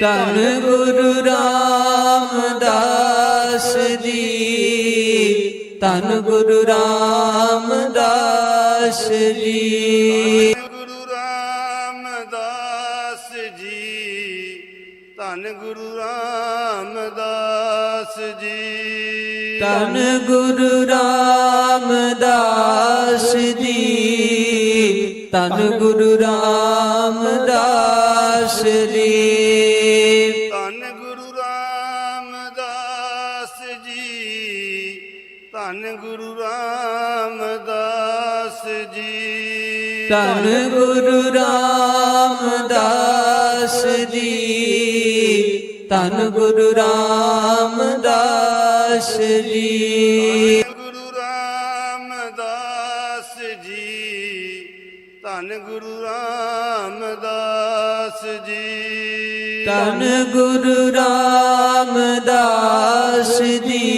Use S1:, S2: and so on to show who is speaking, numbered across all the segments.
S1: ਧੰਨ ਗੁਰੂ ਰਾਮਦਾਸ ਜੀ। ਧੰਨ ਗੁਰੂ ਰਾਮਦਾਸ ਜੀ।
S2: ਗੁਰੂ ਰਾਮਦਾਸ ਜੀ। ਧੰਨ ਗੁਰੂ ਰਾਮਦਾਸ ਜੀ।
S1: ਧੰਨ ਗੁਰੂ ਰਾਮਦਾਸ ਜੀ। ਧੰਨ ਗੁਰੂ ਰਾਮਦਾਸ ਜੀ।
S2: ਧੰਨ ਗੁਰੂ ਰਾਮਦਾਸ ਜੀ। ਧੰਨ ਗੁਰੂ ਰਾਮਦਾਸ ਜੀ।
S1: ਧੰਨ ਗੁਰੂ ਰਾਮਦਾਸ ਜੀ। ਗੁਰੂ ਰਾਮਦਾਸ ਜੀ।
S2: ਧੰਨ ਗੁਰੂ ਰਾਮਦਾਸ ਜੀ।
S1: ਧੰਨ ਗੁਰੂ ਰਾਮਦਾਸ ਜੀ।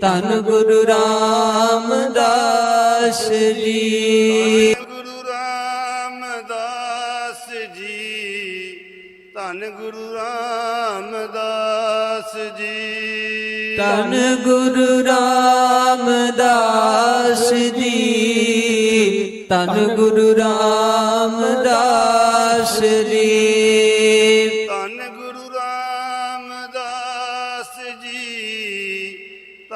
S1: ਧੰਨ ਗੁਰੂ ਰਾਮਦਾਸ ਜੀ।
S2: ਗੁਰੂ ਰਾਮਦਾਸ ਜੀ ਧੰਨ ਗੁਰੂ ਰਾਮਦਾਸ ਜੀ।
S1: ਧੰਨ ਗੁਰੂ ਰਾਮਦਾਸ ਜੀ ਧੰਨ ਗੁਰੂ ਰਾਮਦਾਸ ਜੀ।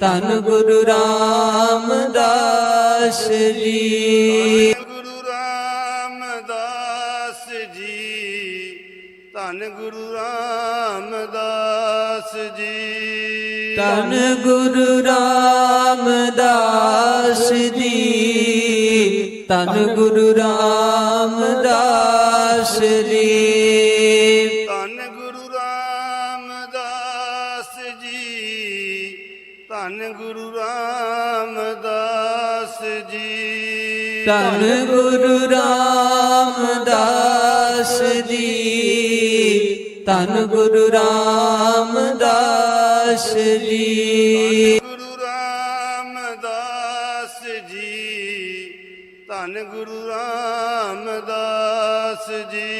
S1: ਧੰਨ ਗੁਰੂ ਰਾਮਦਾਸ ਜੀ।
S2: ਗੁਰੂ ਰਾਮਦਾਸ ਜੀ। ਧੰਨ ਗੁਰੂ ਰਾਮਦਾਸ ਜੀ।
S1: ਧੰਨ ਗੁਰੂ ਰਾਮਦਾਸ ਜੀ। ਧੰਨ ਗੁਰੂ ਰਾਮਦਾਸ ਜੀ।
S2: ਜੀ।
S1: ਧੰਨ ਗੁਰੂ ਰਾਮਦਾਸ ਜੀ। ਧੰਨ ਗੁਰੂ ਰਾਮਦਾਸ ਜੀ।
S2: ਗੁਰੂ ਰਾਮਦਾਸ ਜੀ। ਧੰਨ ਗੁਰੂ ਰਾਮਦਾਸ ਜੀ।